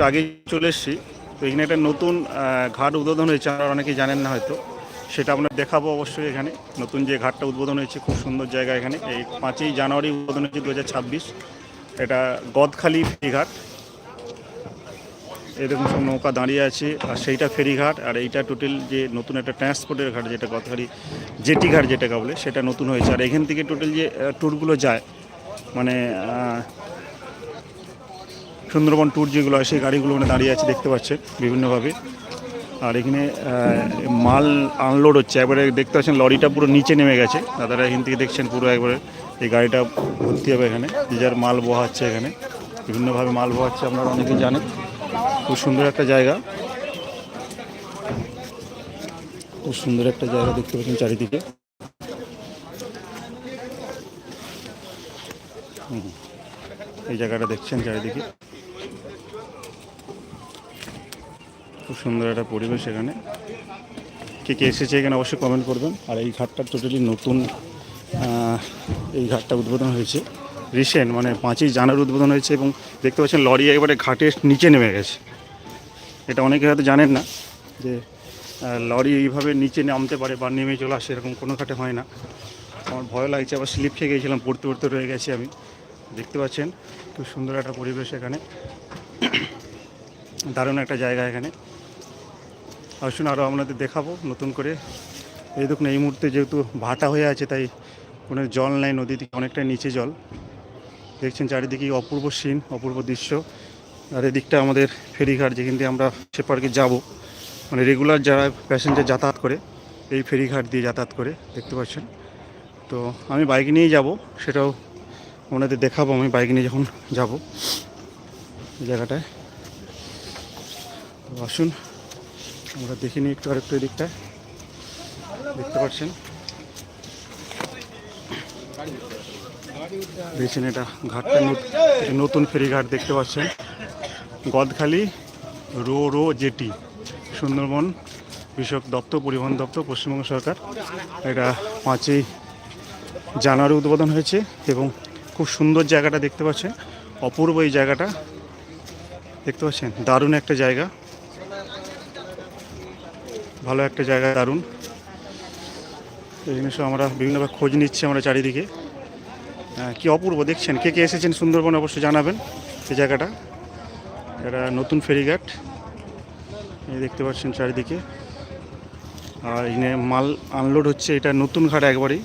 একটু আগেই চলে এসেছি। তো এখানে একটা নতুন ঘাট উদ্বোধন হয়েছে, আপনারা অনেকেই জানেন না হয়তো। সেটা আমরা দেখাবো অবশ্যই এখানে। নতুন যে ঘাটটা উদ্বোধন হয়েছে, খুব সুন্দর জায়গা এখানে। এই পাঁচই জানুয়ারি উদ্বোধন হয়েছে দু হাজার ছাব্বিশ। এটা গদখালি ফেরিঘাট। এরকম সব নৌকা দাঁড়িয়ে আছে। আর সেইটা ফেরিঘাট, আর এইটা টোটাল যে নতুন একটা ট্রান্সপোর্টের ঘাট, যেটা গদখালি জেটি ঘাট যেটাকে বলে, সেটা নতুন হয়েছে। আর এখান থেকে টোটাল যে ট্যুরগুলো যায় মানে সুন্দরবন ট্যুর যেগুলো হয়, সেই গাড়িগুলো মানে দাঁড়িয়ে আছে, দেখতে পাচ্ছেন বিভিন্নভাবে। আর এখানে মাল আনলোড হচ্ছে। একবারে দেখতে পাচ্ছেন, লরিটা পুরো নিচে নেমে গেছে। দাদারা এখান থেকে দেখছেন পুরো একবারে। এই গাড়িটা ভর্তি হবে এখানে। যে যার মাল বহাচ্ছে এখানে। বিভিন্নভাবে মাল বহাচ্ছে, আপনারা অনেকেই জানেন। খুব সুন্দর একটা জায়গা। খুব সুন্দর একটা জায়গা দেখতে পাচ্ছেন চারিদিকে। এই জায়গাটা দেখছেন চারিদিকে। খুব সুন্দর একটা পরিবেশ এখানে। কে কে এসেছে এখানে অবশ্যই কমেন্ট করবেন। আর এই ঘাটটা টোটালি নতুন এই ঘাটটা উদ্বোধন হয়েছে রিসেন্ট মানে পাঁচই জানুয়ারি উদ্বোধন হয়েছে এবং দেখতে পাচ্ছেন লরি একেবারে ঘাটের নিচে নেমে গেছে। এটা অনেকে হয়তো জানেন না যে লরি এইভাবে নিচে নামতে পারে বা নেমে চলে আসে, এরকম কোনো ঘাটে হয় না। আমার ভয় লাগছে, আবার স্লিপ খেয়ে গিয়েছিলাম পড়তে পড়তে রয়ে গেছি আমি। দেখতে পাচ্ছেন খুব সুন্দর একটা পরিবেশ এখানে। দারুণ একটা জায়গা এখানে। আসুন আরও আপনাদের দেখাবো, নতুন করে। এই দেখুন, এই মুহূর্তে যেহেতু ভাটা হয়ে আছে, তাই কোনো জল নাই, নদী থেকে অনেকটা নিচে জল। দেখছেন চারিদিকে অপূর্ব সিন, অপূর্ব দৃশ্য। আর এদিকটা আমাদের ফেরিঘাট, যেখান দিয়ে আমরা সে পার্কে যাব। মানে রেগুলার যারা প্যাসেঞ্জার যাতায়াত করে, এই ফেরিঘাট দিয়ে যাতায়াত করে, দেখতে পাচ্ছেন। তো আমি বাইক নিয়েই যাব, সেটাও ওনাদের দেখাবো, আমি বাইক নিয়ে যখন যাব। জায়গাটায়। তো আসুন। আমরা দেখে নিই একটু আরেকটু এদিকটায় দেখতে পাচ্ছেন? দেখছেন এটা ঘাটটা নতুন ফেরিঘাট দেখতে পাচ্ছেন। Gadkhali ro ro jetty, Sundarban কৃষক দপ্তর, পরিবহন দপ্তর, পশ্চিমবঙ্গ সরকার। এটা পাঁচই জানুয়ারি উদ্বোধন হয়েছে এবং খুব সুন্দর জায়গাটা দেখতে পাচ্ছেন। অপূর্ব এই জায়গাটা। দেখতে পাচ্ছেন? দারুণ একটা জায়গা। ভালো একটা জায়গা, দারুণ। এই জিনিস আমরা বিভিন্নভাবে খোঁজ নিচ্ছি আমরা চারিদিকে। কি অপূর্ব দেখছেন? কে কে এসেছেন সুন্দরবন অবশ্যই জানাবেন এই জায়গাটা। এটা নতুন ফেরিঘাট। এই দেখতে পাচ্ছেন চারিদিকে। আর এখানে মাল আনলোড হচ্ছে, এটা নতুন ঘাট একবারেই।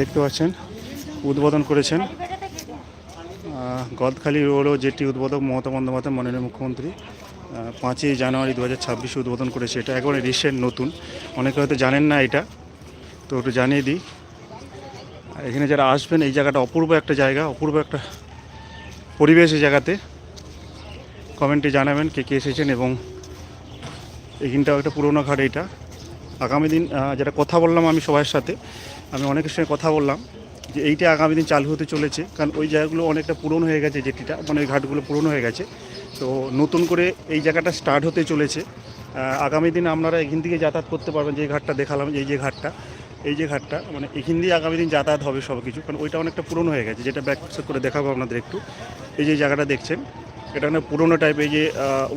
দেখতে পাচ্ছেন, উদ্বোধন করেছেন। গদখালি রোডও যেটি উদ্বোধক মমতা বন্দ্যোপাধ্যায়, মাননীয় মুখ্যমন্ত্রী। পাঁচই জানুয়ারি দু হাজার ছাব্বিশে উদ্বোধন করেছে। এটা একবারে রিসেন্ট নতুন। অনেকে হয়তো জানেন না এটা। তো একটু জানিয়ে দিই। এখানে যারা আসবেন, এই জায়গাটা অপূর্ব একটা জায়গা, অপূর্ব একটা পরিবেশ এই জায়গাতে। কমেন্টে জানাবেন কে কে এসেছেন এবং এখানটাও একটা পুরোনো ঘাট এইটা। আগামী দিন যেটা কথা বললাম আমি সবার সাথে, আমি অনেকের সঙ্গে কথা বললাম। যে এইটা আগামী দিন চালু হতে চলেছে, কারণ ওই জায়গাগুলো অনেকটা পুরনো হয়ে গেছে যেটিটা মানে ওই ঘাটগুলো পুরনো হয়ে গেছে। তো নতুন করে এই জায়গাটা স্টার্ট হতে চলেছে। আগামী দিন আপনারা এখান থেকে যাতায়াত করতে পারবেন, যে ঘাটটা দেখালাম, এই যে ঘাটটা, এই যে ঘাটটা মানে এখান দিয়ে আগামী দিন যাতায়াত হবে সব কিছু, কারণ ওইটা অনেকটা পুরনো হয়ে গেছে, যেটা ব্যাক করে দেখাবো আপনাদের একটু। এই যে জায়গাটা দেখছেন, এটা মানে পুরোনো টাইপ এই যে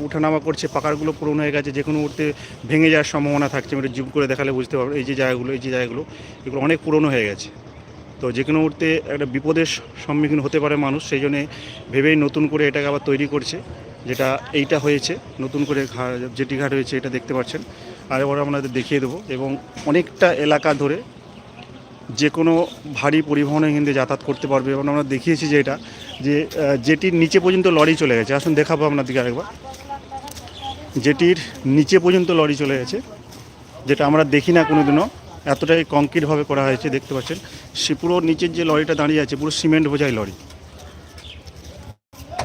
উঠানামা করছে, পাকারগুলো পুরনো হয়ে গেছে যে কোনো মুহূর্তে ভেঙে যাওয়ার সম্ভাবনা থাকছে আমি জুম করে দেখালে বুঝতে পারব এই যে জায়গাগুলো, এই যে জায়গাগুলো, এগুলো অনেক পুরনো হয়ে গেছে। তো যে কোনো মুহূর্তে একটা বিপদের সম্মুখীন হতে পারে মানুষ, সেই জন্যে ভেবেই নতুন করে এটাকে আবার তৈরি করছে, যেটা এইটা হয়েছে, নতুন করে জেটি ঘাট হয়েছে এটা দেখতে পাচ্ছেন। আর এবার আপনাদের দেখিয়ে দেবো এবং অনেকটা এলাকা ধরে যে কোনো ভারী পরিবহনে কিন্তু যাতায়াত করতে পারবে। এবং আমরা দেখিয়েছি যে এটা, যে জেটির নিচে পর্যন্ত লরি চলে গেছে। আসুন দেখাবো আপনাদেরকে আরেকবার। জেটির নিচে পর্যন্ত লরি চলে গেছে, যেটা আমরা দেখি না কোনো দিনও এতটাই কংক্রিটভাবে করা হয়েছে, দেখতে পাচ্ছেন। সে পুরো নিচের যে লরিটা দাঁড়িয়ে আছে, পুরো সিমেন্ট বোঝাই লরি।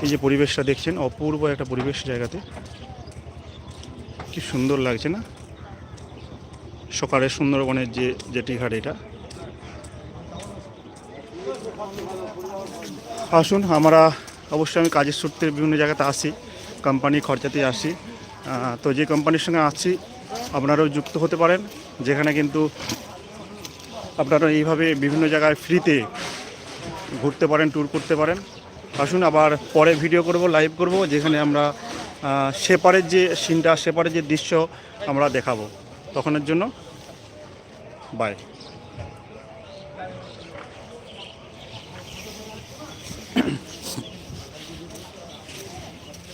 এই যে পরিবেশটা দেখছেন, অপূর্ব একটা পরিবেশ জায়গাতে। কি সুন্দর লাগছে না? সকালে সুন্দরবনের যে জেটি ঘাট এটা। আসুন, আমরা অবশ্যই আমি কাজের সূত্রে বিভিন্ন জায়গাতে আসি, কোম্পানি খরচাতে আসি। তো যে কোম্পানির সঙ্গে আসছি আপনারাও যুক্ত হতে পারেন, যেখানে কিন্তু আপনারা এইভাবে বিভিন্ন জায়গায় ফ্রিতে ঘুরতে পারেন ট্যুর করতে পারেন। আসুন, আবার পরে ভিডিও করব লাইভ করব, যেখানে আমরা সেপারের যে সিনটা সেপারের যে দৃশ্য আমরা দেখাবো। তখনের জন্য বাই